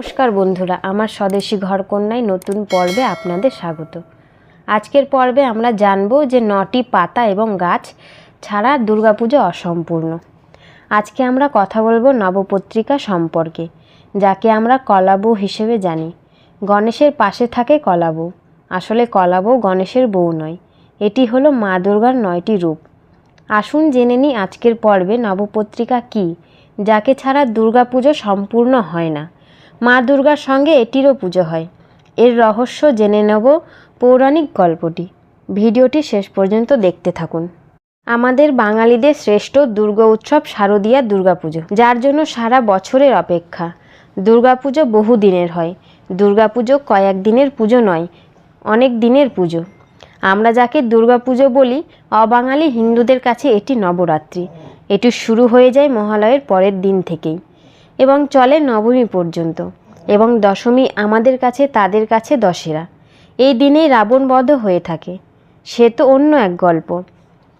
নমস্কার বন্ধুরা, আমার স্বদেশী ঘরকন্যায় নতুন পর্বে আপনাদের স্বাগত। আজকের পর্বে আমরা জানব যে নটি পাতা এবং গাছ ছাড়া দুর্গাপুজো অসম্পূর্ণ। আজকে আমরা কথা বলব নবপত্রিকা সম্পর্কে, যাকে আমরা কলাবউ হিসেবে জানি। গণেশের পাশে থাকে কলাবউ। আসলে কলাবউ গণেশের বউ নয়, এটি হলো মা দুর্গার নয়টি রূপ। আসুন জেনে নিই আজকের পর্বে নবপত্রিকা কী, যাকে ছাড়া দুর্গাপুজো সম্পূর্ণ হয় না। মা দুর্গার সঙ্গে এটিরও পুজো হয়। এর রহস্য জেনে নেব পৌরাণিক গল্পটি। ভিডিওটি শেষ পর্যন্ত দেখতে থাকুন। আমাদের বাঙালিদের শ্রেষ্ঠ দুর্গা উৎসব শারদীয়া দুর্গাপুজো যার জন্য সারা বছরের অপেক্ষা। দুর্গাপুজো বহু দিনের হয়। দুর্গাপুজো কয়েক দিনের পুজো নয়, অনেক দিনের পুজো। আমরা যাকে দুর্গাপুজো বলি, অবাঙালি হিন্দুদের কাছে এটি নবরাত্রি। এটি শুরু হয়ে যায় মহালয়ের পরের দিন থেকেই। এবং চলে নবমী পর্যন্ত এবং দশমী আমাদের কাছে, তাদের কাছে দশেরা। এই দিনেই রাবণবধ হয়ে থাকে। সে তো অন্য এক গল্প।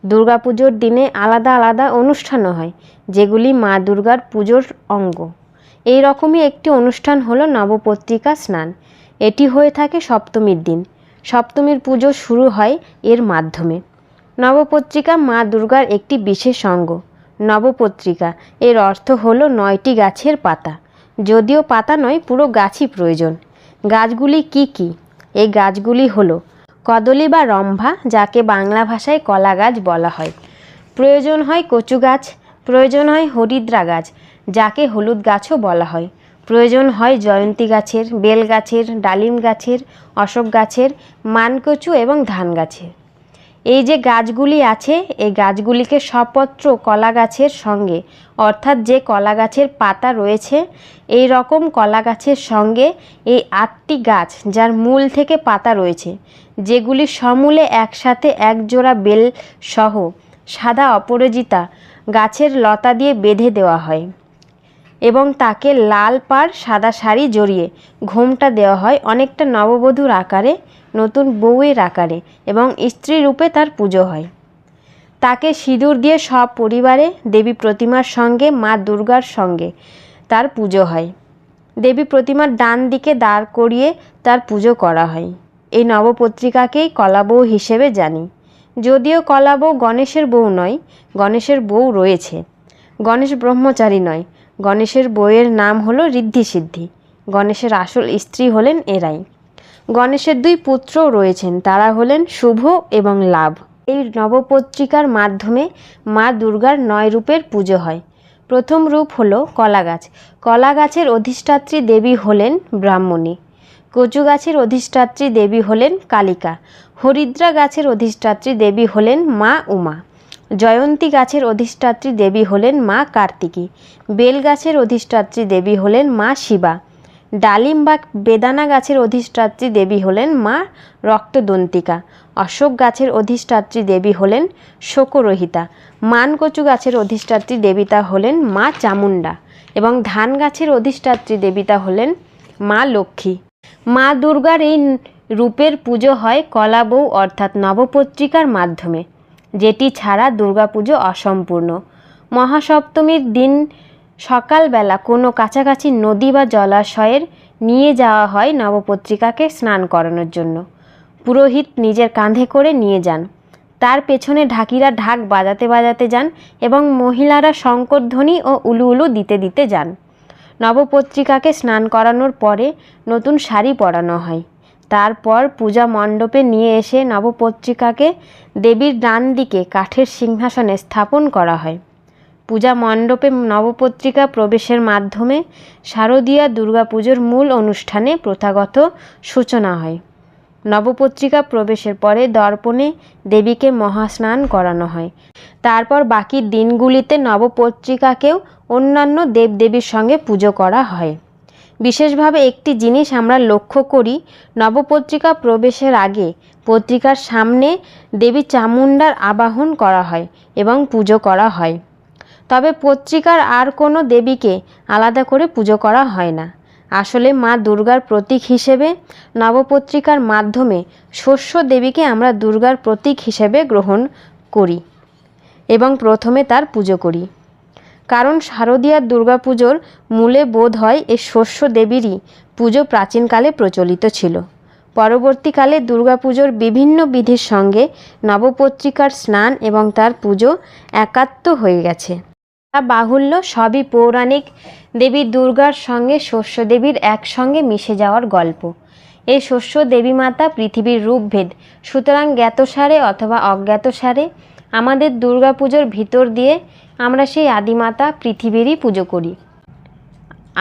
দুর্গাপুজোর দিনে আলাদা আলাদা অনুষ্ঠানও হয়, যেগুলি মা দুর্গার পুজোর অঙ্গ। এই রকমই একটি অনুষ্ঠান হলো নবপত্রিকা স্নান। এটি হয়ে থাকে সপ্তমীর দিন। সপ্তমীর পুজো শুরু হয় এর মাধ্যমে। নবপত্রিকা মা দুর্গার একটি বিশেষ অঙ্গ। নবপত্রিকা। এর অর্থ হলো নয়টি গাছের পাতা। যদিও পাতা নয়, পুরো গাছই প্রয়োজন। গাছগুলি কি কি? এই গাছগুলি হলো কদলী বা রম্ভা, যাকে বাংলা ভাষায় কলা গাছ বলা হয়। প্রয়োজন হয় কচু গাছ, প্রয়োজন হয় হরিদ্রা গাছ, যাকে হলুদ গাছও বলা হয়। প্রয়োজন হয় জয়ন্তী গাছের, বেল গাছের, ডালিম গাছের, অশোক গাছের, মানকচু এবং ধান গাছের এই যে গাছগুলি আছে, এই গাছগুলিকে সপত্র কলা গাছের সঙ্গে, অর্থাৎ যে কলা গাছের পাতা রয়েছে, এই রকম কলা গাছের সঙ্গে এই আটটি গাছ যার মূল থেকে পাতা রয়েছে, যেগুলি সমূলে একসাথে এক জোড়া বেল সহ সাদা অপরাজিতা গাছের লতা দিয়ে বেঁধে দেওয়া হয়। এবং তাকে লাল পাড় সাদা শাড়ি জড়িয়ে ঘোমটা দেওয়া হয় অনেকটা নববধূর আকারে, নতুন বউয়ের আকারে এবং স্ত্রী রূপে তার পুজো হয়। তাকে সিঁদুর দিয়ে সব পরিবারে দেবী প্রতিমার সঙ্গে, মা দুর্গার সঙ্গে তার পুজো হয়। দেবী প্রতিমার ডান দিকে দাঁড় করিয়ে তার পুজো করা হয়। এই নবপত্রিকাকেই কলাবউ হিসেবে জানি। যদিও কলাবউ গণেশের বউ নয়, গণেশের বউ রয়েছে। গণেশ ব্রহ্মচারী নয় গণেশের বইয়ের নাম হলো ঋদ্ধি সিদ্ধি। গণেশের আসল স্ত্রী হলেন এরাই। গণেশের দুই পুত্রও রয়েছেন, তারা হলেন শুভ এবং লাভ। এই নবপত্রিকার মাধ্যমে মা দুর্গার নয় রূপের পুজো হয়। প্রথম রূপ হলো কলা গাছ কলা গাছের অধিষ্ঠাত্রী দেবী হলেন ব্রাহ্মণী। কচু গাছের অধিষ্ঠাত্রী দেবী হলেন কালিকা। হরিদ্রা গাছের অধিষ্ঠাত্রী দেবী হলেন মা উমা। জয়ন্তী গাছের অধিষ্ঠাত্রী দেবী হলেন মা কার্তিকী, বেল গাছের অধিষ্ঠাত্রী দেবী হলেন মা শিবা, ডালিম বা বেদানা গাছের অধিষ্ঠাত্রী দেবী হলেন মা রক্তদন্তিকা, অশোক গাছের অধিষ্ঠাত্রী দেবী হলেন শোকরহিতা, মানকচু গাছের অধিষ্ঠাত্রী দেবীতা হলেন মা চামুণ্ডা এবং ধান গাছের অধিষ্ঠাত্রী দেবীতা হলেন মা লক্ষ্মী। মা দুর্গার এই রূপের পুজো হয় কলাবউ অর্থাৎ নবপত্রিকার মাধ্যমে। যেটি ছাড়া দুর্গাপুজো অসম্পূর্ণ। মহাসপ্তমীর দিন সকালবেলা কোনো কাছাকাছি নদী বা জলাশয়ের নিয়ে যাওয়া হয় নবপত্রিকাকে স্নান করানোর জন্য। পুরোহিত নিজের কাঁধে করে নিয়ে যান। তার পেছনে ঢাকিরা ঢাক বাজাতে বাজাতে যান এবং মহিলারা শঙ্করধ্বনি ও উলু উলু দিতে দিতে যান। নবপত্রিকাকে স্নান করানোর পরে নতুন শাড়ি পরানো হয়। তারপর পূজা মণ্ডপে নিয়ে এসে নবপত্রিকাকে দেবীর ডান দিকে কাঠের সিংহাসনে স্থাপন করা হয়। পূজা মণ্ডপে নবপত্রিকা প্রবেশের মাধ্যমে শারদীয়া দুর্গাপুজোর মূল অনুষ্ঠানে প্রথাগত সূচনা হয়। নবপত্রিকা প্রবেশের পরে দর্পণে দেবীকে মহাস্নান করানো হয়। তারপর বাকি দিনগুলিতে নবপত্রিকাকেও অন্যান্য দেবদেবীর সঙ্গে পুজো করা হয়। বিশেষভাবে একটি জিনিস আমরা লক্ষ্য করি, নবপত্রিকা প্রবেশের আগে পত্রিকার সামনে দেবী চামুণ্ডার আবাহন করা হয় এবং পুজো করা হয়। তবে পত্রিকার আর কোনো দেবীকে আলাদা করে পুজো করা হয় না। আসলে মা দুর্গার প্রতীক হিসেবে নবপত্রিকার মাধ্যমে শস্য দেবীকে আমরা দুর্গার প্রতীক হিসেবে গ্রহণ করি এবং প্রথমে তার পুজো করি। কারণ শারদীয়ার দুর্গাপুজোর মূলে বোধ হয় এই শস্য দেবীরই পুজো প্রাচীনকালে প্রচলিত ছিল। পরবর্তীকালে দুর্গাপুজোর বিভিন্ন বিধির সঙ্গে নবপত্রিকার স্নান এবং তার পুজো একাত্ম হয়ে গেছে। তা বাহুল্য সবই পৌরাণিক দেবী দুর্গার সঙ্গে শস্য দেবীর একসঙ্গে মিশে যাওয়ার গল্প। এই শস্য দেবী মাতা পৃথিবীর রূপভেদ, সুতরাং জ্ঞাতসারে অথবা অজ্ঞাতসারে আমাদের দুর্গাপুজোর ভিতর দিয়ে আমরা সেই আদিমাতা পৃথিবীরই পুজো করি।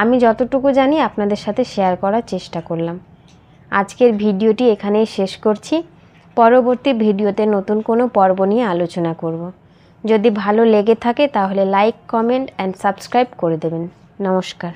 আমি যতটুকু জানি আপনাদের সাথে শেয়ার করার চেষ্টা করলাম। আজকের ভিডিওটি এখানেই শেষ করছি। পরবর্তী ভিডিওতে নতুন কোনো পর্ব নিয়ে আলোচনা করব। যদি ভালো লেগে থাকে তাহলে লাইক কমেন্ট অ্যান্ড সাবস্ক্রাইব করে দেবেন। নমস্কার।